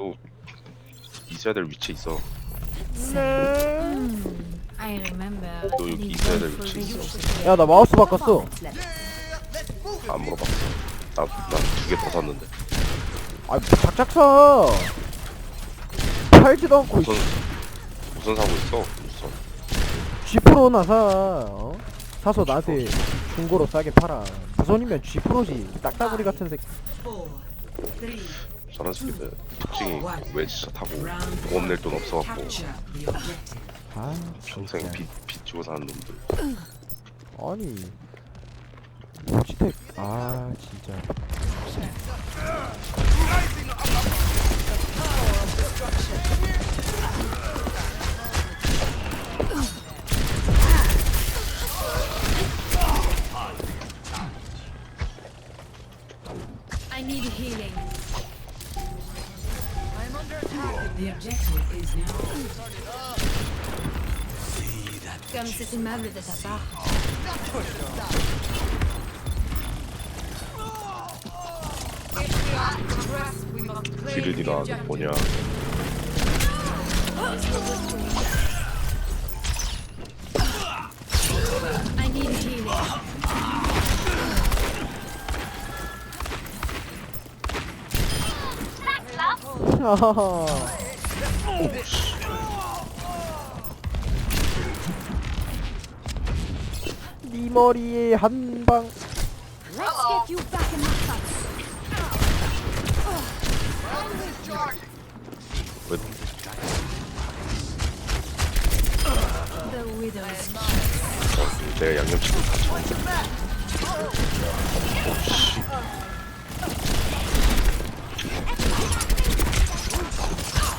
얘도 있어야 될 위치에 있어. I remember. 너 여기 있어야 될 위치에 있어. 야 나 마우스 바꿨어 안 물어봤어. 나나두 개더 샀는데. 아 작작 사 팔지도 않고 우선 우선 사고 있어. 우선. G프로나 사 어? 사서 나한테 중고로 싸게 팔아 무선이면 G프로지 딱따구리 같은 새끼 저런 새끼들 특징이 외지차 타고 보험 낼 돈 없어갖고 아 평생. 빚, 빚 주고 사는 놈들. 아니 로지텍 아 진짜 need healing. The objective is now. Comme c'est aimable de ta part. 기르디가 뭐냐. 네 머리에 한방 어, 내가 양념치킨 다 쳤는데. 오씨.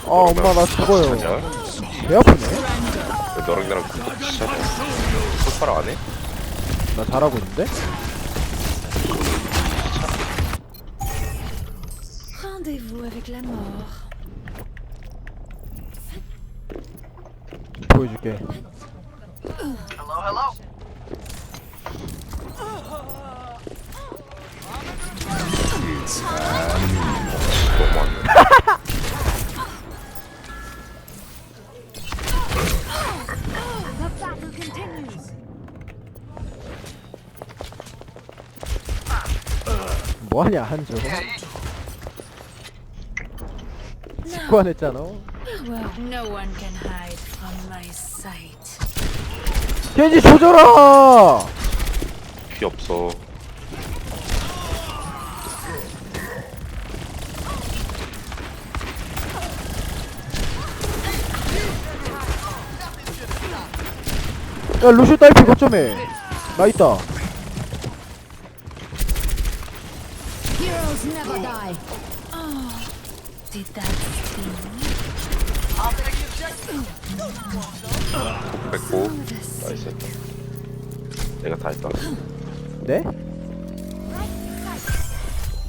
아 엄마 나 죽어요? 배 아프네 왜 너랑 나랑 시작해? 똑바로 안 해? 나 잘하고 있는데? Rendez-vous avec la mort. 보여줄게 너무하네. 뭐하냐 한조 직관했잖아. Well, no one can hide from my sight. 겐지 조져라! 피 없어. 야 루슈 딸피 거점에. 나 있다 Heroes never die. Oh, did that sting? 뺐고. 나이스. 내가 다 했다. 네?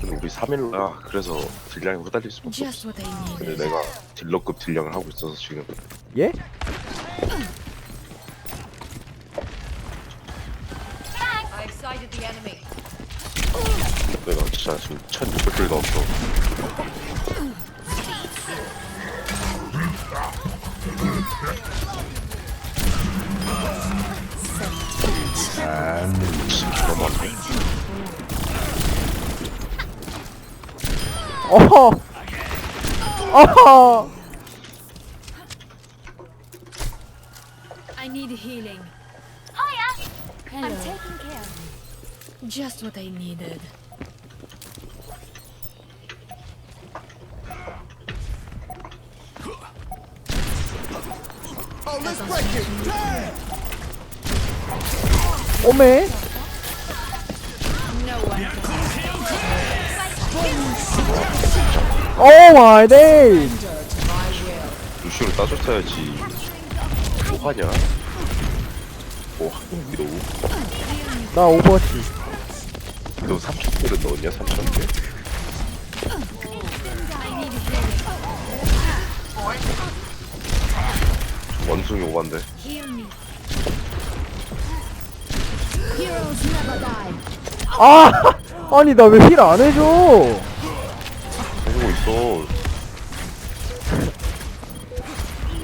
근데 우리 3일라 그래서 딜량이 후달릴 수밖에 없어. Just what I 근데. 내가 딜러급 딜량을 하고 있어서 지금 예? 진짜 지금 1600줄 넣었어. 너무 안 어허 어허 I need healing. Hiya. Hello. I'm taking care. Just what I needed. 오메. 오 마이 데이 루시로 따줬어야지. 뭐하냐? 뭐 위도우. 나 오버워치 너 3천개를 넣었냐 3천개? 원숭이 오반데 아 아니 나 왜 힐 안 해줘 해주고 있어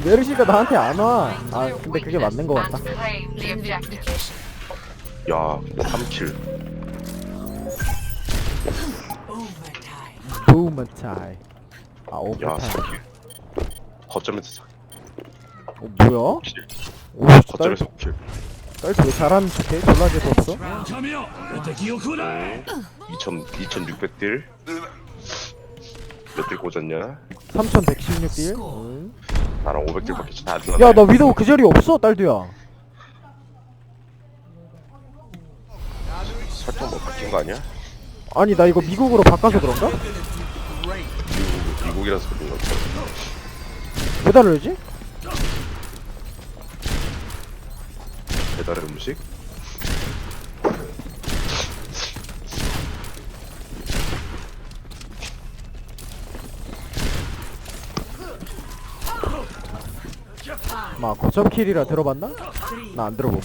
메르시가 나한테 안 와. 아 근데 그게 맞는 거 같다. 야 3킬 Overtime. 도우마차이. 아 야 오버타임. 4킬 거점에서 어 뭐야? 4킬 오 딸, 거점에서 5킬 딸왜 잘하는 척해? 졸라 재수 없어? 2000 2600딜 몇딜 꽂았냐 3116딜. 응. 나랑 500딜밖에 안 나네 야나 위도우 그 자리 없어 딸두야. 설정 뭐 바뀐 거 아니야? 아니 나 이거 미국으로 바꿔서 그런가? 미국, 미국이라서 그런 거 같아 왜 다르지? 배달의 음식? 막 고점 킬이라 들어봤나? 나 안 들어보.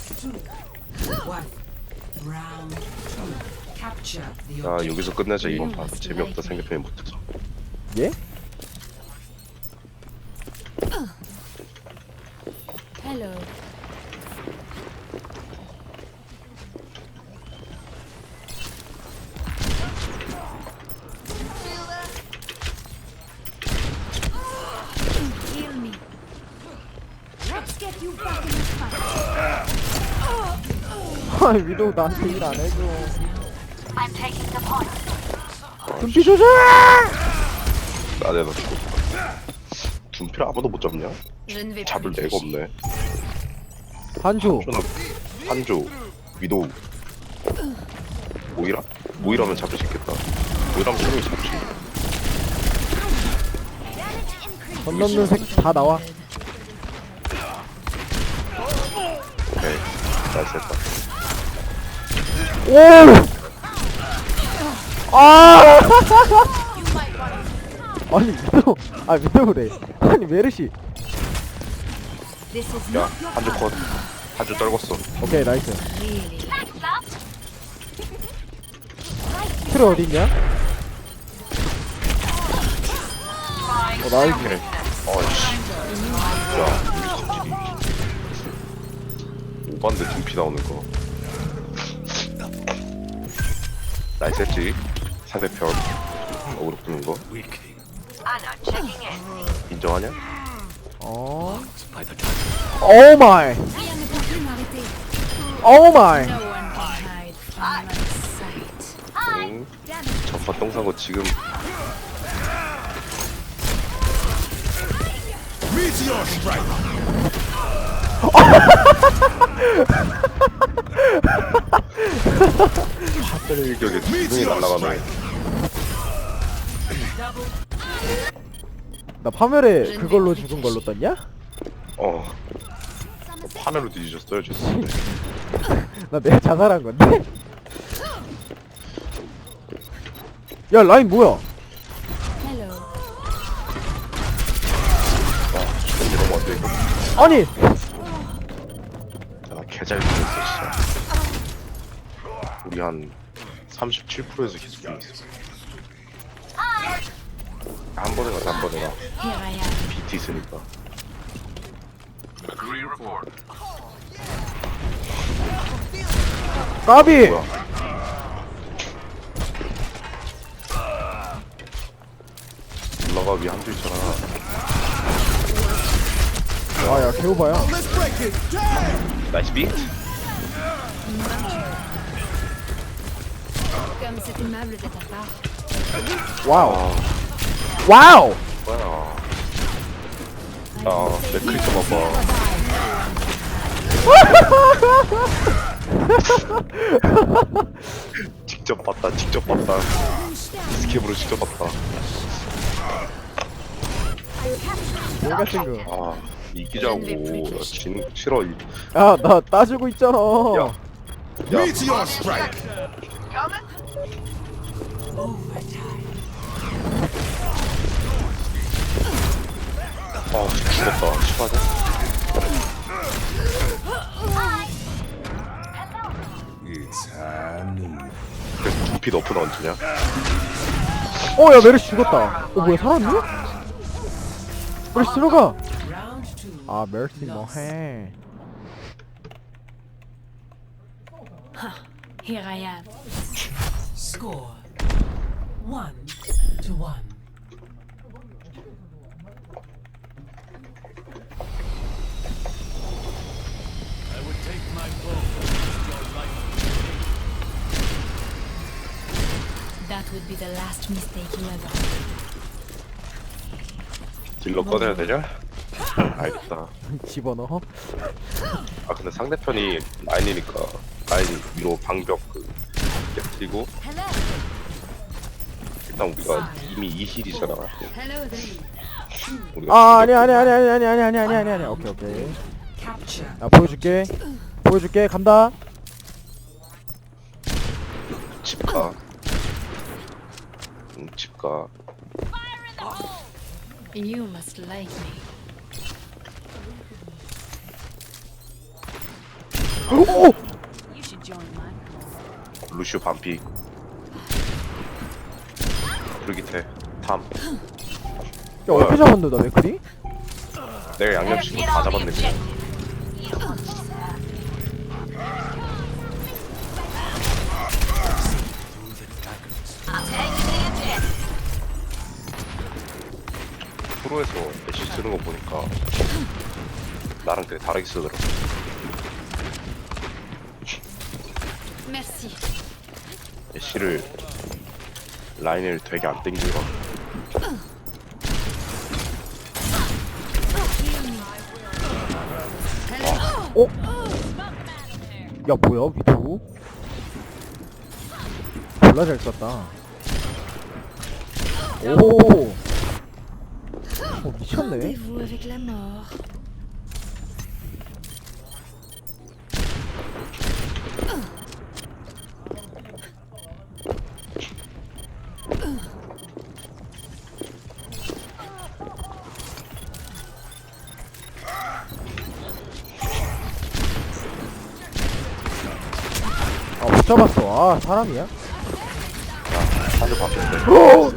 Objective. 여기서 끝내자 이번 판 재미없다 생각하면 못해서 예? Hello. Heal me. Let's get you back in the fight. 아 위도우 나한테 일 안 해줘. 금피 조절! 나대다 죽고 둔필 아무도 못 잡냐? 잡을 데가. 없네 한조. 한조 위도우 모이라? 모이라면 잡을 수 있겠다 모이라면 충분히 잡지 선 넘는 색 다 나와. 오케이 나이스 했다 오! 아! 아니 위도우 아 위도우래. 아니 메르시. This is 야 not your 한조 컷 한조 떨궜어 오케이 나이스. really. 트레 어딨냐? 어 나이스. 어이씨 야 여기서 오반데 둔피 나오는 거 나이스 했지 상대편 어그로 끄는 거 인정하냐? 어. 오 마이. 오 마이. 응 전파 똥산거 지금 하 늘의 일격에 두둥이 날아가네 나 파멸에 그걸로 죽은 걸로 떴냐? 어 파멸로 뒤지셨어요 죄송한데 나 내가 자살한 건데? 야 라인 뭐야? Hello. 이러면 안돼 아니 야 개잘 부렸어. 진짜 우리 한 37%에서 계속 이겼어. 한 번에 가자 한 번에 가. BT 있으니까. 까비! 뭐야? 올라가 위 한줄 있잖아. 아야 개오바야 나이스 비트 Comme c'est aimable de ta part. 와우 아 와우! 뭐야 야내 크리터 봐봐 직접 봤다 직접 봤다. 스캡으로 직접 봤다. 개 같은 아 이기자고. 진 싫어 이- 거야나 따주고 있잖아. 야. 야, Overtime. 아 죽었다. 심하네 그래서 두피 너프 나왔냐? 어야 메르시 죽었다. 어 뭐야 살았네? 메르시 들어가. 아 멜시 뭐해 Here I am. Score one to one. That would be the last mistake you ever. 딜러 꺼내야 되냐? 알겠다. 집어넣어 아 근데 상대편이 라인이니까 라인 위로 방벽 그 Hello. 일단 우리가 이미 2힐이잖아. Hello there. 우리가 아 아니 아니 아니 아니 아니 아니 아니 아니 아니 아니 오케이 오케이 Capture 나 보여줄게 보여줄게 간다 집가. 응, 집가. You must like me. 오! 루슈 반피. 브리기테 탐. 야 어떻게 잡았는데 나 맥크리? 내가 양념치고 다 잡았네 그냥. 프로에서 애쉬 쓰는 거 보니까 나랑 되게 다르게 쓰더라. Merci. 애쉬를 라인을 되게 안 땡기더라. 어? 야 뭐야 위도 졸라 잘 썼다 오 어, 미쳤네 Rendez-vous avec la mort. 잡았어 아 사람이야? 하늘 바뀌었네. 어!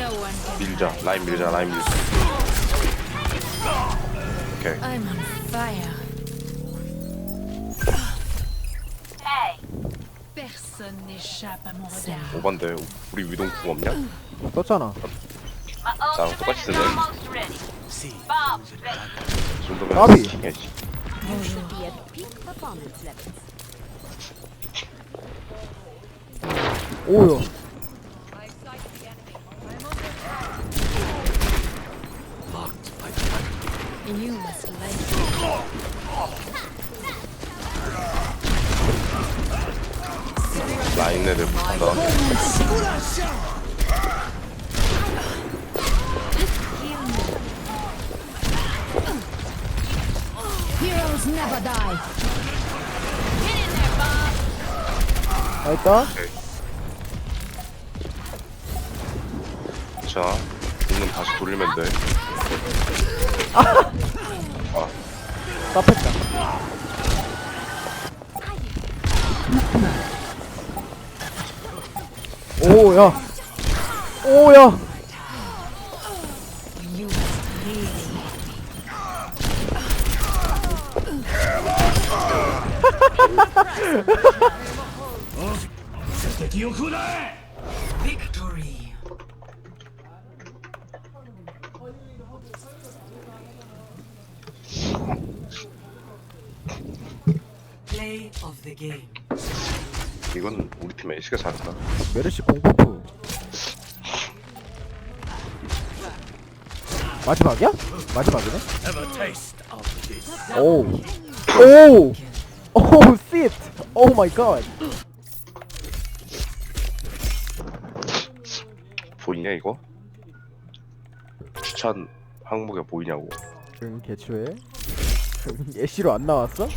야 뭐야. 됐다. 밀자. 라인 밀자. 라인 밀자. 오케이. I'm on fire. Personne n'échappe à mon regard. 오반데 우리 위동 궁 없냐? 썼잖아 나랑 똑같이 쓰네. 까비. 씨. 오야 You must like me. 라인 애들 못한다. Heroes never die. 나있다 자, 있는 다시 돌리면 돼. 깝했다. 오야. 오야 Play of the game. 이건 우리 팀 애쉬가 잘한다. 메르시 공포프 마지막이야? 마지막이네? 오우 오 우 오우 씨 오우 마이 갓 보이냐 이거? 추천 항목에 보이냐고. 응 개추해 애쉬로 안 나왔어?